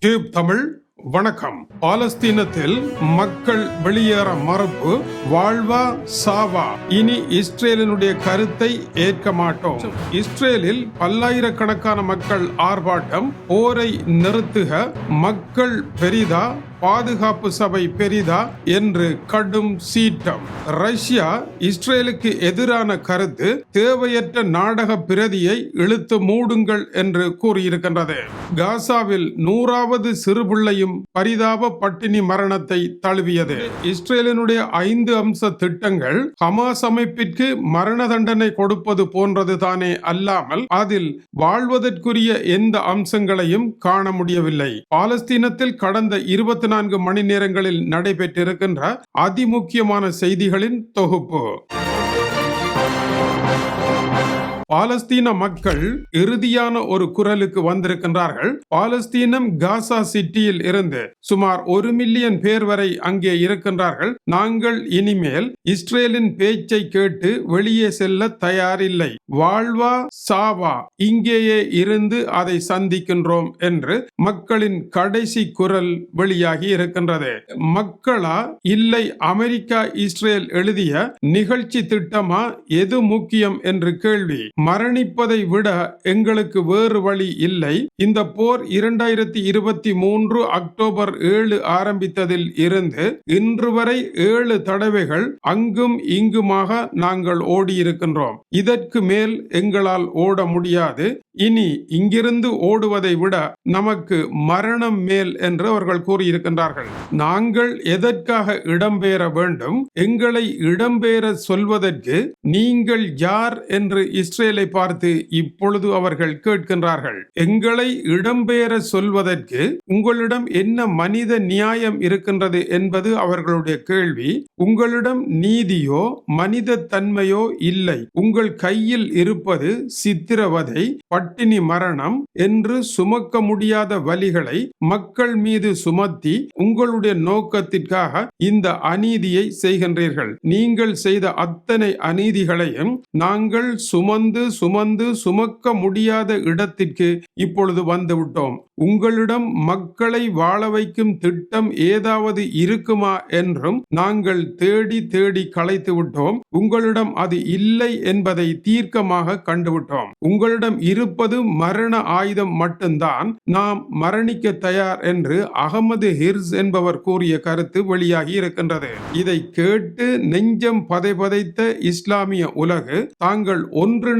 Tube Tamil வணக்கம். பாலஸ்தீனத்தில் மக்கள் வெளியேற மறுப்பு வாழ்வா சாவா. இனி இஸ்ரேலினுடைய கருத்தை ஏற்க மாட்டோம். இஸ்ரேலில் பல்லாயிரக்கணக்கான மக்கள் ஆர்ப்பாட்டம் போரை நிறுத்துக மக்கள் பெரிதா பாதுகாப்பு சபை பெரிதா என்று கடும் சீற்றம். ரஷ்யா இஸ்ரேலுக்கு எதிரான கருத்து தேவையற்ற நாடக பிரதியை இழுத்து மூடுங்கள் என்று கூறியிருக்கின்றது. காசாவில் நூறாவது சிறுபிள்ளையும் பரிதாப பட்டினி மரணத்தை தழுவியது. இஸ்ரேலினுடைய ஐந்து அம்ச திட்டங்கள் ஹமாஸ் அமைப்பிற்கு மரண தண்டனை கொடுப்பது போன்றது தானே அல்லாமல் அதில் வாழ்வதற்குரிய எந்த அம்சங்களையும் காண முடியவில்லை. பாலஸ்தீனத்தில் கடந்த இருபத்தி நான்கு மணி நேரங்களில் நடைபெற்றிருக்கின்ற அதிமுக்கியமான செய்திகளின் தொகுப்பு. பாலஸ்தீன மக்கள் இறுதியான ஒரு குரலுக்கு வந்திருக்கின்றார்கள். பாலஸ்தீனம் காசா சிட்டியில் இருந்து சுமார் ஒரு மில்லியன் பேர் வரை அங்கே இருக்கின்றார்கள். நாங்கள் இனிமேல் இஸ்ரேலின் பேச்சை கேட்டு வெளியே செல்ல தயாரில்லை. வாழ்வா சாவா இங்கேயே இருந்து அதை சந்திக்கின்றோம் என்று மக்களின் கடைசி குரல் வெளியாகி இருக்கின்றது. மக்களா இல்லை அமெரிக்கா இஸ்ரேல் எழுதிய நிகழ்ச்சி திட்டமா எது முக்கியம் என்று கேள்வி. மரணிப்பதை விட எங்களுக்கு வேறு வழி இல்லை. இந்த போர் இரண்டாயிரத்தி இருபத்தி மூன்று அக்டோபர் ஏழு ஆரம்பித்ததில் இருந்து இன்று வரை ஏழு தடவைகள் அங்கும் இங்குமாக நாங்கள் ஓடியிருக்கின்றோம். இதற்கு மேல் எங்களால் ஓட முடியாது. இனி இங்கிருந்து ஓடுவதை விட நமக்கு மரணம் மேல் என்று அவர்கள் கூறியிருக்கின்றார்கள். நாங்கள் எதற்காக இடம்பெயர வேண்டும்? எங்களை இடம்பெயர சொல்வதற்கு நீங்கள் யார் என்று இஸ்ரேலை பார்த்து இப்பொழுது அவர்கள் கேட்கின்றார்கள் எங்களை இடம்பெயர சொல்வதற்கு உங்களிடம் என்ன மனித நியாயம் இருக்கின்றது என்பது அவர்களுடைய கேள்வி. உங்களிடம் நீதியோ மனித தன்மையோ இல்லை. உங்கள் கையில் இருப்பது சித்திரவதை பட்டினி மரணம் என்று சுமக்க முடியாத வலிகளை மக்கள் மீது சுமத்தி உங்களுடைய நோக்கத்திற்காக இந்த அநீதியை செய்கின்றீர்கள். நீங்கள் செய்த அத்தனை அநீதிகளையும் நாங்கள் சுமந்து சுமந்து சுமக்க முடியாத இடத்திற்கு இப்பொழுது வந்துவிட்டோம் உங்களிடம் மக்களை வாழ வைக்கும் திட்டம் ஏதாவது இருக்குமா என்றும் நாங்கள் தேடி தேடி களைத்து விட்டோம். உங்களிடம் அது இல்லை என்பதை தீர்க்கமாக கண்டுவிட்டோம் உங்களிடம் இருப்பது மரண ஆயுதம் மட்டும்தான். நாம் மரணிக்க தயார் என்று அகமது ஹிர்ஸ் என்பவர் கூறிய கருத்து வெளியாகி இருக்கின்றது. இதை கேட்டு நெஞ்சம் பதை பதைத்த இஸ்லாமிய உலகு தாங்கள்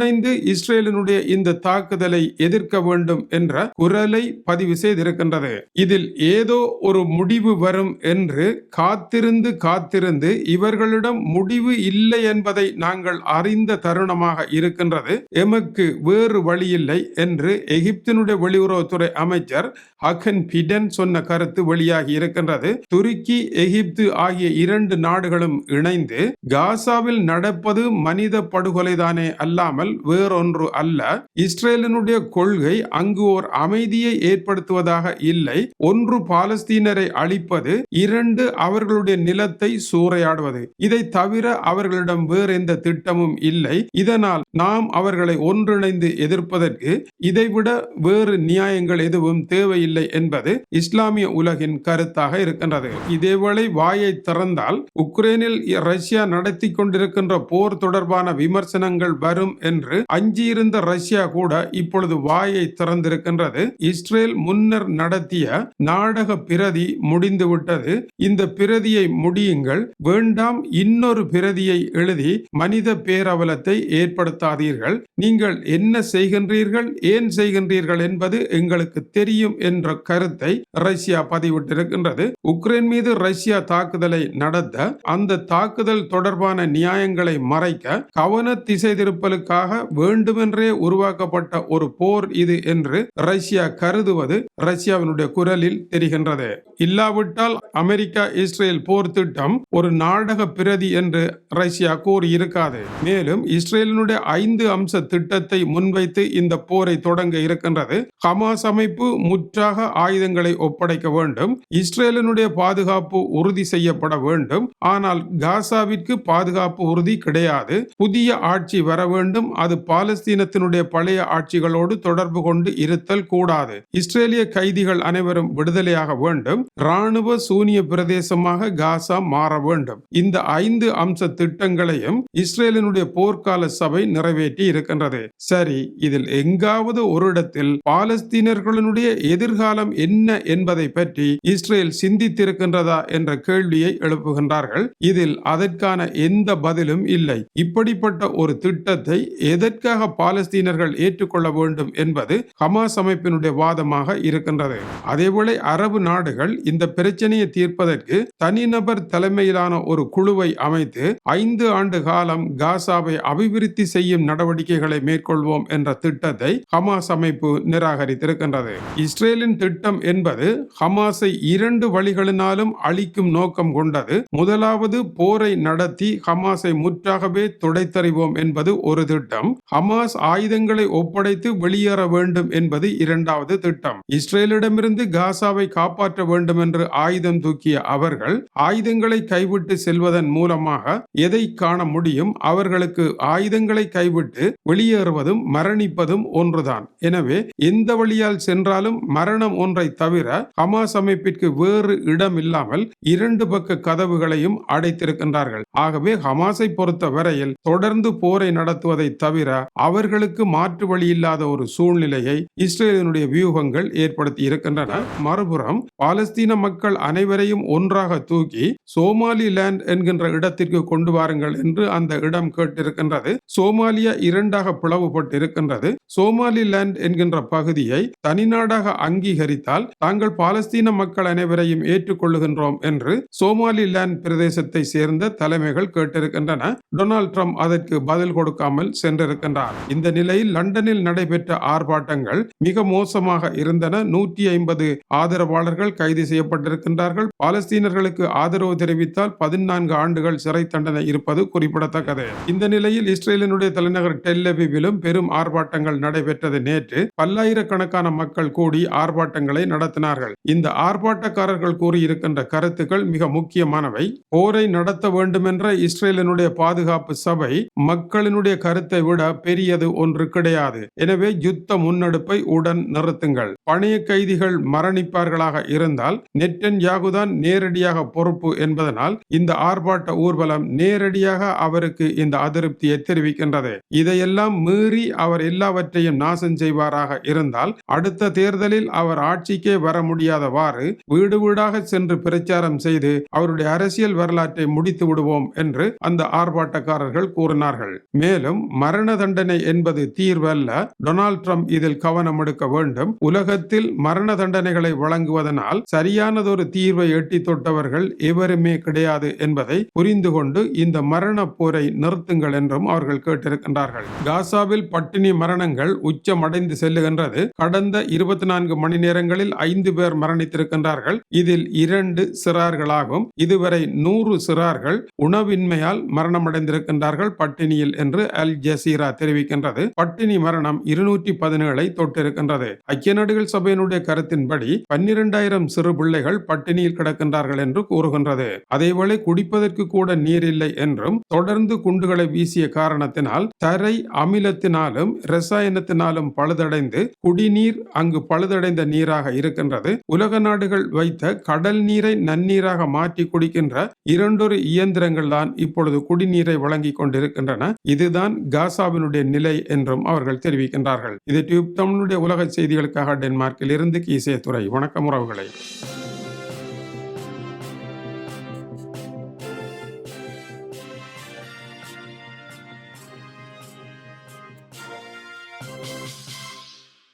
இணைந்து இஸ்ரேலினுடைய இந்த தாக்குதலை எதிர்க்க வேண்டும் என்ற குரலை பதிவு செய்திருக்கின்றது. இதில் ஏதோ ஒரு முடிவு வரும் என்று காத்திருந்து காத்திருந்து இவர்களிடம் முடிவு இல்லை என்பதை நாங்கள் அறிந்த தருணமாக இருக்கின்றது. எமக்கு வேறு வழியில்லை என்று எகிப்தினுடைய வெளியுறவுத்துறை அமைச்சர் ஹகன் பிடன் சொன்ன கருத்து வெளியாகி இருக்கின்றது. துருக்கி எகிப்து ஆகிய இரண்டு நாடுகளும் இணைந்து காசாவில் நடப்பது மனித படுகொலைதானே அல்லாமல் வேறொன்று அல்ல. இஸ்ரேலினுடைய கொள்கை அங்கு ஓர் அமைதியை ஏற்படுத்துவதாக இல்லை. ஒன்று பாலஸ்தீனரை அழிப்பது இரண்டு அவர்களுடைய நிலத்தை சூறையாடுவது. இதை தவிர அவர்களிடம் வேறு எந்த திட்டமும் இல்லை. இதனால் நாம் அவர்களை ஒன்றிணைந்து எதிர்ப்பதற்கு இதைவிட வேறு நியாயங்கள் எதுவும் தேவையில்லை என்பது இஸ்லாமிய உலகின் கருத்தாக இருக்கின்றது. இதேவேளை வாயை திறந்தால் உக்ரைனில் ரஷ்யா நடத்தி கொண்டிருக்கின்ற போர் தொடர்பான விமர்சனங்கள் வரும் என்று என்று அஞ்சியிருந்த ரஷ்யா கூட இப்பொழுது வாயை திறந்திருக்கின்றது. இஸ்ரேல் முன்னர் நடத்திய நாடக பிரதி முடிந்துவிட்டது இந்த பிரதியை முடியுங்கள். வேண்டாம் இன்னொரு பிரதியை எழுதி மனித பேரவலத்தை ஏற்படுத்தாதீர்கள். நீங்கள் என்ன செய்கின்றீர்கள் ஏன் செய்கின்றீர்கள் என்பது எங்களுக்கு தெரியும் என்ற கருத்தை ரஷ்யா பதிவிட்டிருக்கின்றது. உக்ரைன் மீது ரஷ்யா தாக்குதலை நடத்த அந்த தாக்குதல் தொடர்பான நியாயங்களை மறைக்க கவன திசை திருப்பலுக்காக வேண்டுமென்றே உருவாக்கப்பட்ட ஒரு போர் இது என்று ரஷ்யா கருதுவது ரஷ்யாவினுடைய குரலில் தெரிகின்றது. இல்லாவிட்டால் அமெரிக்கா இஸ்ரேல் போர் திட்டம் ஒரு நாடக பிரதி என்று ரஷ்யா கூறியிருக்காது. மேலும் இஸ்ரேலினுடைய ஐந்து அம்ச திட்டத்தை முன்வைத்து இந்த இந்த போரை தொடங்க இருக்கின்றது. ஹமாஸ் அமைப்பு முற்றாக ஆயுதங்களை ஒப்படைக்க வேண்டும். இஸ்ரேலினுடைய பாதுகாப்பு உறுதி செய்யப்பட வேண்டும். ஆனால் காசாவிற்கு பாதுகாப்பு உறுதி கிடையாது. புதிய ஆட்சி வர வேண்டும். அது பாலஸ்தீனத்தினுடைய பழைய ஆட்சிகளோடு தொடர்பு கொண்டு இருத்தல் கூடாது. இஸ்ரேலிய கைதிகள் அனைவரும் விடுதலையாக வேண்டும். ராணுவ சூனிய பிரதேசமாக காசா மாற வேண்டும். இந்த ஐந்து அம்ச திட்டங்களையும் இஸ்ரேலினுடைய போர்க்கால சபை நிறைவேற்றி இருக்கின்றது. சரி இதில் எங்காவது ஒரு இடத்தில் பாலஸ்தீனர்களுடைய எதிர்காலம் என்ன என்பதை பற்றி இஸ்ரேல் சிந்தித்திருக்கின்றதா என்ற கேள்வியை எழுப்புகின்றார்கள். இதில் அதற்கான எந்த பதிலும் இல்லை. இப்படிப்பட்ட ஒரு திட்டத்தை எதற்காக பாலஸ்தீனர்கள் ஏற்றுக்கொள்ள வேண்டும் என்பது ஹமாஸ் அமைப்பினுடைய வாதமாக இருக்கின்றது. அதேபோல அரபு நாடுகள் இந்த பிரச்சனையை தீர்ப்பதற்கு தனிநபர் தலைமையிலான ஒரு குழுவை அமைத்து ஐந்து ஆண்டு காலம் காசாவை அபிவிருத்தி செய்யும் நடவடிக்கைகளை மேற்கொள்வோம் என்ற திட்டத்தை ஹமாஸ் அமைப்பு நிராகரித்திருக்கின்றது. இஸ்ரேலின் திட்டம் என்பது ஹமாஸை இரண்டு வழிகளினாலும் அழிக்கும் நோக்கம் கொண்டது. முதலாவது போரை நடத்தி ஹமாஸை முற்றாகவே துடைத்தறிவோம் என்பது ஒரு திட்டம். ஹமாஸ் ஆயுதங்களை ஒப்படைத்து வெளியேற வேண்டும் என்பது இரண்டாவது திட்டம். இஸ்ரேலிடமிருந்து காசாவை காப்பாற்ற வேண்டும் என்று ஆயுதம் தூக்கிய அவர்கள் ஆயுதங்களை கைவிட்டு செல்வதன் மூலமாக எதை காண முடியும்? அவர்களுக்கு ஆயுதங்களை கைவிட்டு வெளியேறுவதும் மரணிப்பதும் ஒன்றுதான். எனவே எந்த வழியால் சென்றாலும் மரணம் ஒன்றை தவிர ஹமாஸ் அமைப்பிற்கு வேறு இடம் இல்லாமல் இரண்டு பக்க கதவுகளையும் அடைத்திருக்கின்றார்கள். ஆகவே ஹமாஸை பொறுத்த வரையில் தொடர்ந்து போரை நடத்துவதை தவிர அவர்களுக்கு மாற்று வழி இல்லாத ஒரு சூழ்நிலையை இஸ்ரேலினுடைய வியூகங்கள் ஏற்படுத்தி இருக்கின்றன. மறுபுறம் பாலஸ்தீன மக்கள் அனைவரையும் ஒன்றாக தூக்கி சோமாலிலேண்ட் என்கின்ற இடத்திற்கு கொண்டு வாருங்கள் என்று அந்த இடம் கேட்டிருக்கின்றது. சோமாலியா இரண்டாக பிளவுபட்டு இருக்கின்றது சோமாலிலேண்ட் என்கின்ற பகுதியை தனிநாடாக அங்கீகரித்தால் தாங்கள் பாலஸ்தீன மக்கள் அனைவரையும் ஏற்றுக்கொள்ளுகின்றோம் என்று சோமாலிலேண்ட் பிரதேசத்தை சேர்ந்த தலைமைகள் கேட்டிருக்கின்றன. டொனால்ட் ட்ரம்ப் அதற்கு பதில் கொடுக்காமல் சென்று சென்றிருக்கின்றார் இந்த நிலையில் லண்டனில் நடைபெற்ற ஆர்ப்பாட்டங்கள் மிக மோசமாக இருந்தன. நூற்றி ஐம்பது ஆதரவாளர்கள் கைது செய்யப்பட்டிருக்கின்றார்கள். பாலஸ்தீனர்களுக்கு ஆதரவு தெரிவித்தால் பதினான்கு ஆண்டுகள் சிறை தண்டனை இருப்பது குறிப்பிடத்தக்கது. இந்த நிலையில் இஸ்ரேலினுடைய தலைநகர் டெல்லபிவிலும் பெரும் ஆர்ப்பாட்டங்கள் நடைபெற்றது. நேற்று பல்லாயிரக்கணக்கான மக்கள் கூடி ஆர்ப்பாட்டங்களை நடத்தினார்கள். இந்த ஆர்ப்பாட்டக்காரர்கள் கூறியிருக்கின்ற கருத்துக்கள் மிக முக்கியமானவை. போரை நடத்த வேண்டுமென்ற இஸ்ரேலினுடைய பாதுகாப்பு சபை மக்களினுடைய கருத்தை விட பெரியது ஒன்று கிடையாது. எனவே யுத்த முன்னெடுப்பை உடன் நிறுத்துங்கள். பணைய கைதிகள் மரணிப்பார்களாக இருந்தால் நெட்டன் யாகுதான் நேரடியாக பொறுப்பு என்பதனால் இந்த ஆர்ப்பாட்ட ஊர்வலம் நேரடியாக அவருக்கு இந்த அதிருப்தியை தெரிவிக்கின்றது. இதையெல்லாம் மீறி அவர் எல்லாவற்றையும் நாசம் செய்வாராக இருந்தால் அடுத்த தேர்தலில் அவர் ஆட்சிக்கே வர முடியாதவாறு வீடு வீடாக சென்று பிரச்சாரம் செய்து அவருடைய அரசியல் வரலாற்றை முடித்து விடுவோம் என்று அந்த ஆர்ப்பாட்டக்காரர்கள் கூறினார்கள். மேலும் மரண தண்டனை என்பது தீர்வல்ல. டொனால்ட் ட்ரம்ப் இதில் கவனம் எடுக்க வேண்டும். உலகத்தில் மரண தண்டனைகளை வழங்குவதனால் சரியானதொரு தீர்வை எட்டி தொட்டவர்கள் எவருமே கிடையாது என்பதை புரிந்து கொண்டு இந்த மரண போரை நிறுத்துங்கள் என்றும் அவர்கள் கேட்டிருக்கின்றார்கள். காசாவில் பட்டினி மரணங்கள் உச்சமடைந்து செல்லுகின்றது. கடந்த இருபத்தி நான்கு மணி நேரங்களில் ஐந்து பேர் மரணித்திருக்கின்றார்கள். இதில் இரண்டு சிறார்களாகும். இதுவரை நூறு சிறார்கள் உணவின்மையால் மரணமடைந்திருக்கின்றார்கள் பட்டினியில் என்று அல் சீரா தெரிவிக்கின்றது. பட்டினி மரணம் இருநூற்றி பதினேழை தொட்டிருக்கின்றது. ஐக்கிய நாடுகள் சபையினுடைய கருத்தின்படி பன்னிரண்டாயிரம் சிறு பிள்ளைகள் பட்டினியில் கிடக்கின்றார்கள் என்று கூறுகின்றது. அதேவேளை குடிப்பதற்கு கூட நீர் இல்லை என்றும் தொடர்ந்து குண்டுகளை வீசிய காரணத்தினால் தரை அமிலத்தினாலும் ரசாயனத்தினாலும் பழுதடைந்து குடிநீர் அங்கு பழுதடைந்த நீராக இருக்கின்றது. உலக நாடுகள் வைத்த கடல் நீரை நன்னீராக மாற்றி குடிக்கின்ற இரண்டொரு இயந்திரங்கள் தான் இப்பொழுது குடிநீரை வழங்கிக் கொண்டிருக்கின்றன. இதுதான் காசாவினுடைய நிலை என்றும் அவர்கள் தெரிவிக்கின்றார்கள். இது டியூப் தமிழுடைய உலக செய்திகளுக்காக டென்மார்க்கில் இருந்து கீசே துறை வணக்கம் உறவுகளை.